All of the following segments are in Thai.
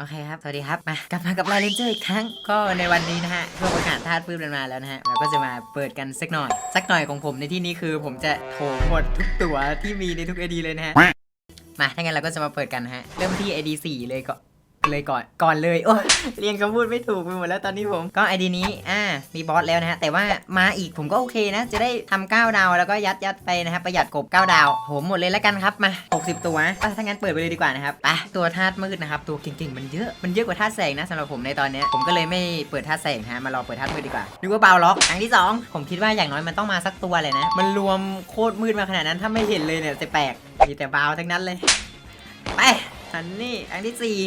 โอเคครับ สวัสดีครับ มากลับมากับลาเลนเจอร์อีกครั้ง ก็ในวันนี้นะฮะเพื่อประกาศธาตุปื้มกันมาแล้วนะฮะ เราก็จะมาเปิดกันสักหน่อย สักหน่อยของผมในที่นี้คือผมจะโถมหมดทุกตัวที่มีในทุกไอดีเลยนะฮะ มา ถ้างั้นเราก็จะมาเปิดกันนะฮะ เริ่มที่ ID 4 เลยก็ เลยก่อนก่อนเลยโอ้ยเรียงคำพูดไม่ถูกไปหมดแล้วตอนนี้ผม ก็ ID นี้อ่ามีบอสแล้วนะฮะแต่ว่ามาอีกผมก็โอเคนะ จะได้ทำ9ดาวแล้วก็ยัดยัดไปนะฮะประหยัดกบ9ดาวผมหมดเลยแล้วกันครับมา 60 ตัวไปถ้างั้นเปิดไปเลยดีกว่านะครับไปตัวธาตุมืดนะครับตัวเก่งๆมันเยอะมันเยอะกว่าธาตุแสงนะสำหรับผมในตอนนี้ผมก็เลยไม่เปิดธาตุแสงฮะมารอเปิดธาตุมืดดีกว่านึกว่าเบาล็อกครั้งที่สองผมคิดว่าอย่างน้อยมันต้องมาสักตัวเลยนะ มันรวมโคตรมืดมาขนาดนั้นถ้าไม่เห็นเลยเนี่ยจะแปลกมีแต่เบาทั้งนั้นเลย ไปอันนี้อันที่สี่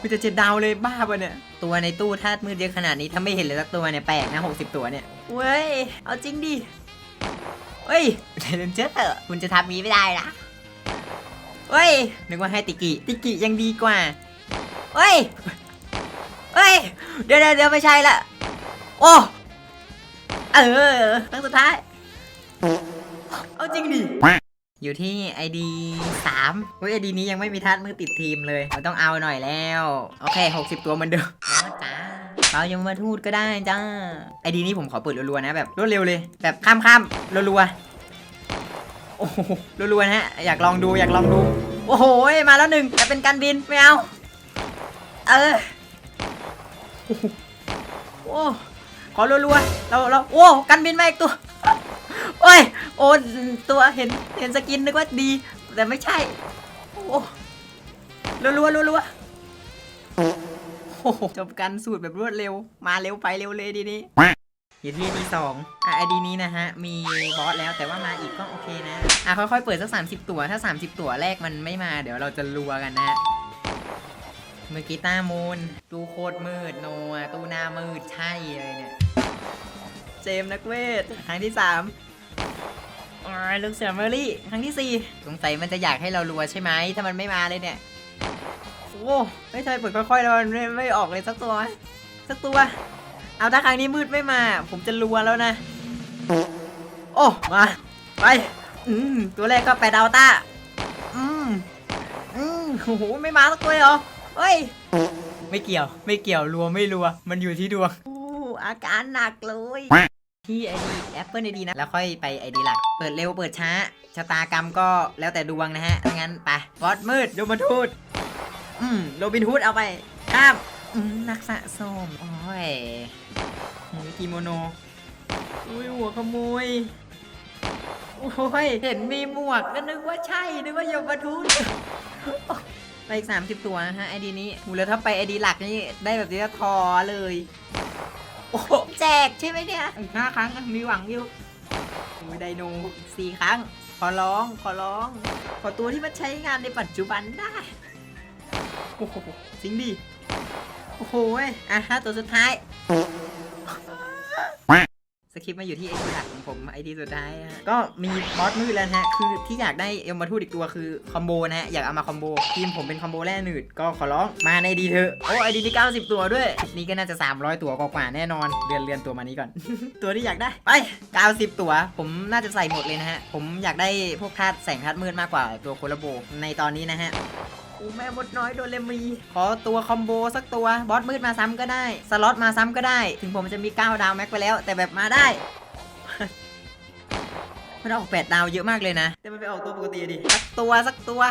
มีแต่เจ็ดดาวเลยบ้าปะเนี่ย ตัวในตู้ธาตุมืดเยอะขนาดนี้ถ้าไม่เห็นเลยสักตัวเนี่ยแปลกนะหกสิบตัวเนี่ย เว้ย เอาจริงดิ เฮ้ยเดนเจอร์คุณจะทำนี้ไม่ได้นะเฮ้ย นึกว่าให้ติกิ ติกิยังดีกว่าเฮ้ย เฮ้ย เดี๋ยวเดี๋ยวเดี๋ยวไม่ใช่ละ โอ้ เออครั้งสุดท้าย เอาจริงดิ อยู่ที่ ID 3เฮ้ย ID นี้ยังไม่มีทัดมือติดทีมเลยเราต้องเอาหน่อยแล้ว โอเค 60 ตัวเหมือนเดิมแล้วจ้าเรายังมาทูดก็ได้จ้า ID นี้ผมขอเปิดรัวๆนะแบบรวดเร็วเลย แบบข้ามๆรัวๆโอ้โหรัวๆนะฮะอยากลองดูอยากลองดู โอ้โหมาแล้วหนึ่งแต่เป็นการบินไม่เอา เออโอ้ขอรัวๆเราเราโอ้กันบินมาอีกตัวโอ้ย โอนตัวเห็นเห็นสกินนึกว่าดี แต่ไม่ใช่ โอ้รัวรัวรัวรัวจบกันสูตรแบบรวดเร็ว มาเร็วไปเร็วเลยดีนี้อยู่ที่ดีสองอะไอดีนี้นะฮะ มีบอสแล้วแต่ว่ามาอีกก็โอเคนะ อะค่อยๆเปิดสักสามสิบตัว ถ้าสามสิบตัวแรกมันไม่มาเดี๋ยวเราจะรัวกันนะฮมือกีตาร์มูนตูโคตรมืดโนตูหนามืดใช่เลยเนี่ย เจมนักเวทครั้งที่สาม อ๋อลูกเสือเมอรี่ครั้งที่ 4 สงสัยมันจะอยากให้เรารัวใช่ไหมถ้ามันไม่มาเลยเนี่ย โอ้ไม่ทำไเปิดค่อยๆแล้วมันไม่ไม่ออกเลยสักตัวสักตัว เอาถ้าครั้งนี้มืดไม่มา ผมจะรัวแล้วนะ โอ้มาไปอืมตัวแรกก็ไปดาวต้าอืมอืมโอ้โหไม่มาสักตัวเหรอเฮ้ยไม่เกี่ยวไม่เกี่ยวรัวไม่รัว มันอยู่ที่ดวงอ้อาการหนักเลย ที่ ID Apple ID นะ แล้วค่อยไป ID หลัก เปิดเร็วเปิดช้า ชะตากรรมก็แล้วแต่ดวงนะฮะงั้นไปบอสมืดโยมทูตอืมโรบินฮูดเอาไปข้ามอืมนักสะสมโอ้ยหมูกิโมโนอุ้ยหัวขโมยโอ้ยเห็นมีหมวกก็นึกว่าใช่ นึกว่าโยมทูตไปอีก30 ตัวนะฮะ ID นี้หูแล้วถ้าไป ID หลักนี่ได้แบบนี้ทอเลย โอ้โหแจกใช่ไหมเนี่ยอีกห้าครั้งมีหวังอยู่มีไดโนอีกสี่ครั้ง ขอร้องขอร้อง ขอตัวที่มันใช้งานในปัจจุบันได้โอ้โหจริงดิโอ้โห้ยอะห้าตัวสุดท้าย สคริปต์มาอยู่ที่ไอดีหลักของผมไอดีสุดท้ายฮะก็มีบอสมืดแล้วนะฮะคือที่อยากได้เอลมาทูดอีกตัวคือคอมโบนะฮะอยากเอามาคอมโบทีมผมเป็นคอมโบแร่หนืดก็ขอร้องมาในดีเถอะโอ้ไอดีที่ 90 ตัวด้วยนี่ก็น่าจะ 300 ตัวกว่าๆแน่นอนเดือนเรียนตัวมานี้ก่อน ตัวที่อยากได้ไป 90 ตัว ผมน่าจะใส่หมดเลยนะฮะผมอยากได้พวกธาตุแสงธาตุมืดมากกว่าตัวโคลโบในตอนนี้นะฮะ อูแม่มดน้อยโดนเลมี ขอตัวคอมโบสักตัว บอสมืดมาซ้ำก็ได้ สล็อตมาซ้ำก็ได้ ถึงผมจะมี 9 ดาวแม็กไปแล้ว แต่แบบมาได้ มันออก 8 ดาวเยอะมากเลยนะ แต่มันไปออกตัวปกติดิ สักตัวสักตัว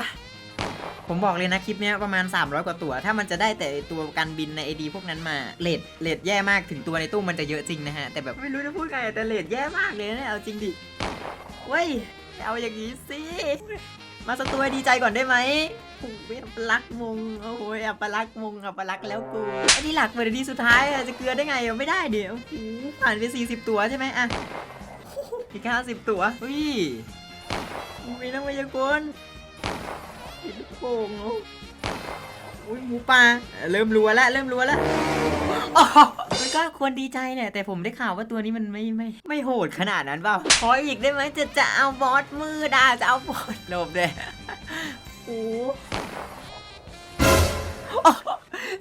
ผมบอกเลยนะคลิปเนี้ยประมาณ 300 กว่าตัว ถ้ามันจะได้แต่ตัวการบินในไอดีพวกนั้นมา เลดเลดแย่มาก ถึงตัวในตู้มันจะเยอะจริงนะฮะ แต่แบบไม่รู้จะพูดไงแต่เลดแย่มากเลยนะ เอาจริงดิ เว้ย เอาอย่างนี้สิ มาสักตัวดีใจก่อนได้ไหม โอ้ยอัปลักษณ์มงโอ้ยอัปลักษณ์มงอัปลักษณ์แล้วกูไอ้ที่หลักเปิดดีสุดท้ายอะจะเกลือได้ไงอะไม่ได้เดี๋ยวโอ้โหผ่านไป 40 ตัวใช่ไหมอะอีก50 ตัวอุ้ยอุ้ยนักมายากลผิดลูกโป่งเหรออุ้ยหมูป่าเริ่มรัวแล้วเริ่มรัวแล้วอ๋อมันก็ควรดีใจเนี่ย แต่ผมได้ข่าวว่าตัวนี้มันไม่ไม่ไม่โหดขนาดนั้นเปล่าขออีกได้ไหมจะจะเอาบอสมือดาจะเอาบอสหลบเลย โอ้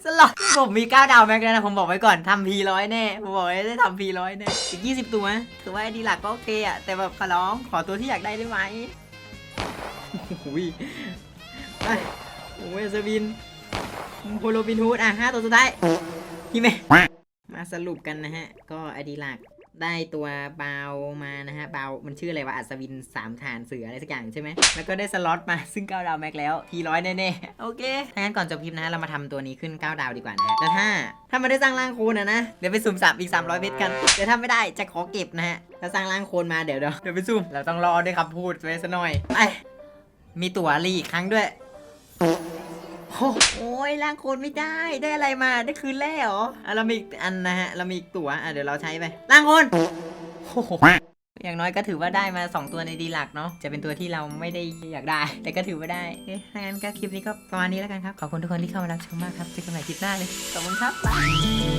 สลับผมมี 9 ดาวแม็กแล้วนะ ผมบอกไว้ก่อนทำพีร้อยแน่ ผมบอกไว้ได้ทำพีร้อยแน่ อีก 20 ตัว ถือว่าอดีหลักก็โอเคอะแต่แบบขอร้องขอตัวที่อยากได้ได้ไหมโอ้ยไปโอ้ยสบินโฮโลบินฮูดอะห้าตัวสุดท้ายพี่เมมาสรุปกันนะฮะ ก็อดีหลัก ได้ตัวบาวมานะฮะบาวมันชื่ออะไรวะอัศวินสามฐานเสืออะไรสักอย่างใช่ไหมแล้วก็ได้สล็อตมาซึ่ง9ดาวแม็กแล้วทีร้อยแน่ๆโอเคถ้างั้นก่อนจบคลิปนะฮะเรามาทำตัวนี้ขึ้น 9 ดาวดีกว่านะฮะแล้วถ้าถ้ามันได้สร้างร่างโคนะนะเดี๋ยวไปสุ่มสับอีก 300 เม็ดกันแต่ถ้าไม่ได้จะขอเก็บนะฮะถ้าสร้างร่างโคนมาเดี๋ยวเดี๋ยวเดี๋ยวไปสุ่มเราต้องรอด้วยคำพูดไว้ซะหน่อยไปมีตั๋วรีอีกครั้งด้วย โอ้โอ้ยล้างโคนไม่ได้ได้อะไรมาได้คืนแร่เหรออะเรามีอีกอันนะฮะเรามีอีกตัวอะเดี๋ยวเราใช้ไปล้างโคนโอ้โหอย่างน้อยก็ถือว่าได้มา 2 ตัวในดีหลักเนาะจะเป็นตัวที่เราไม่ได้อยากได้ แต่ก็ถือว่าได้เอ๊ะถ้างั้นก็คลิปนี้ก็ประมาณนี้แล้วกันครับขอบคุณทุกคนที่เข้ามารับชมมากครับเจอกันใหม่คลิปหน้าเลยขอบคุณครับบ๊ายบาย